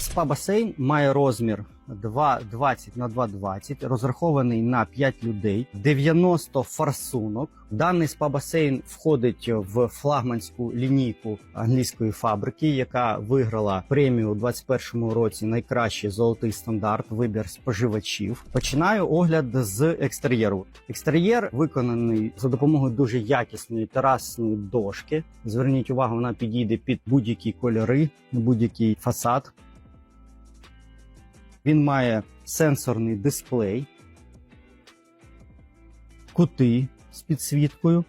Спа-басейн має розмір 2,20 на 2,20, розрахований на 5 людей, 90 форсунок. Даний спа-басейн входить в флагманську лінійку англійської фабрики, яка виграла премію у 2021 році найкращий золотий стандарт вибір споживачів. Починаю огляд з екстер'єру. Екстер'єр виконаний за допомогою дуже якісної терасної дошки. Зверніть увагу, вона підійде під будь-які кольори, будь-який фасад. Він має сенсорний дисплей, кути з підсвіткою.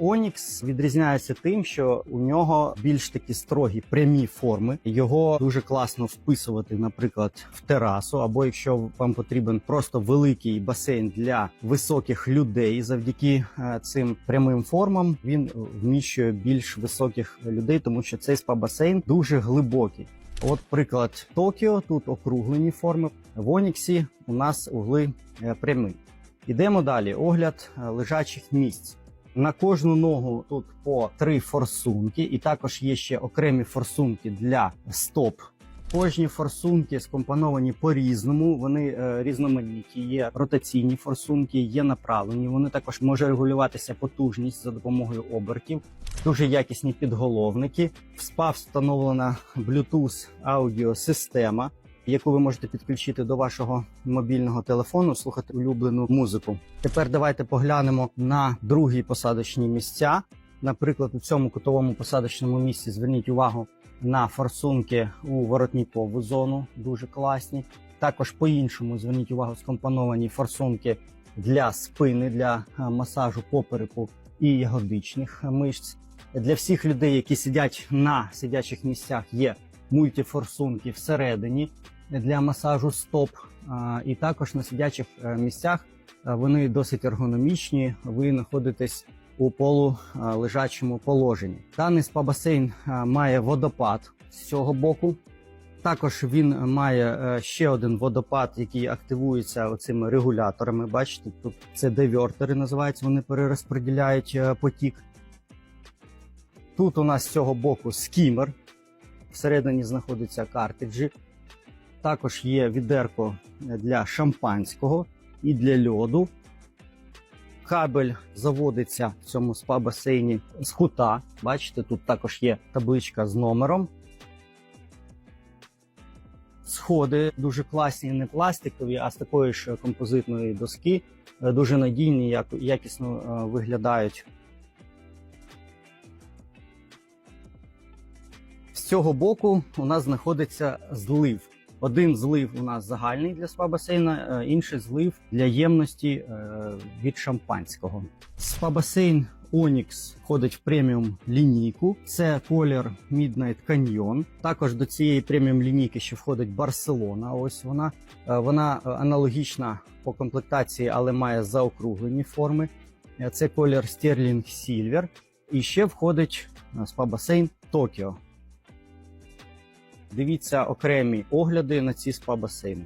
Onyx відрізняється тим, що у нього більш такі строгі прямі форми. Його дуже класно вписувати, наприклад, в терасу, або якщо вам потрібен просто великий басейн для високих людей, завдяки е, цим прямим формам він вміщує більш високих людей, тому що цей спа-басейн дуже глибокий. От приклад Токіо, тут округлені форми. В Оніксі у нас угли е, прямі. Ідемо далі. Огляд е, лежачих місць. На кожну ногу тут по три форсунки, і також є ще окремі форсунки для стоп. Кожні форсунки скомпоновані по-різному. Вони е, різноманітні. Є ротаційні форсунки, є направлені. Вони також може регулюватися потужність за допомогою обертів. Дуже якісні підголовники. В спа встановлена Bluetooth аудіосистема, яку ви можете підключити до вашого мобільного телефону, слухати улюблену музику. Тепер давайте поглянемо на другі посадочні місця. Наприклад, у цьому кутовому посадочному місці зверніть увагу на форсунки у воротнікову зону, дуже класні. Також по-іншому зверніть увагу скомпоновані форсунки для спини, для е, масажу попереку і ягодичних е, мишць. Для всіх людей, які сидять на сидячих місцях, є мультифорсунки всередині для масажу стоп. І також на сидячих е, місцях е, вони досить ергономічні. Ви знаходитесь у полулежачому положенні. Даний спа-басейн е, має водопад з цього боку. Також він має е, ще один водопад, який активується оцими регуляторами. Бачите, тут це девертери називаються, вони перерозподіляють е, потік. Тут у нас з цього боку скімер. Всередині знаходяться картриджі. Також є відерко для шампанського і для льоду. Кабель заводиться в цьому спа-басейні з кута. Бачите, тут також є табличка з номером. Сходи дуже класні, не пластикові, а з такої ж композитної доски. Е, Дуже надійні, як- якісно е, виглядають. З цього боку у нас знаходиться злив. Один злив у нас загальний для спа-басейна, е, інший злив для ємності е, від шампанського. Спа-басейн Onyx входить в преміум лінійку. Це колір Midnight Canyon. Також до цієї преміум лінійки ще входить Барселона. Ось вона. Е, Вона аналогічна по комплектації, але має заокруглені форми. Це колір Sterling Silver. І ще входить е, спа-басейн Токіо. Дивіться окремі огляди на ці спа-басейни.